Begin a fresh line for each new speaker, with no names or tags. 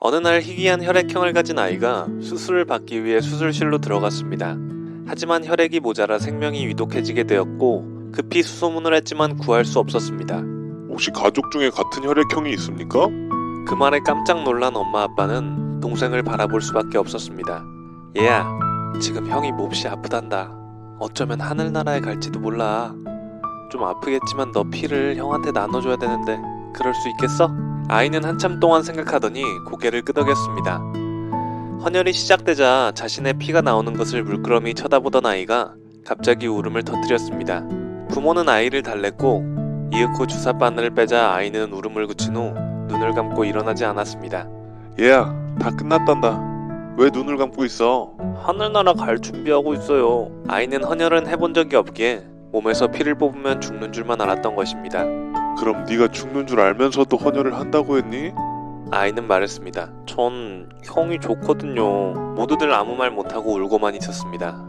어느 날 희귀한 혈액형을 가진 아이가 수술을 받기 위해 수술실로 들어갔습니다. 하지만 혈액이 모자라 생명이 위독해지게 되었고 급히 수소문을 했지만 구할 수 없었습니다.
혹시 가족 중에 같은 혈액형이 있습니까?
그 말에 깜짝 놀란 엄마 아빠는 동생을 바라볼 수밖에 없었습니다. 얘야, 지금 형이 몹시 아프단다. 어쩌면 하늘나라에 갈지도 몰라. 좀 아프겠지만 너 피를 형한테 나눠줘야 되는데 그럴 수 있겠어? 아이는 한참 동안 생각하더니 고개를 끄덕였습니다. 헌혈이 시작되자 자신의 피가 나오는 것을 물끄러미 쳐다보던 아이가 갑자기 울음을 터뜨렸습니다. 부모는 아이를 달랬고 이윽고 주사 바늘을 빼자 아이는 울음을 그친 후 눈을 감고 일어나지 않았습니다.
얘야, 다 끝났단다. 왜 눈을 감고 있어?
하늘나라 갈 준비하고 있어요. 아이는 헌혈은 해본 적이 없기에 몸에서 피를 뽑으면 죽는 줄만 알았던 것입니다.
그럼 네가 죽는 줄 알면서도 헌혈을 한다고 했니?
아이는 말했습니다. 전 형이 좋거든요. 모두들 아무 말 못하고 울고만 있었습니다.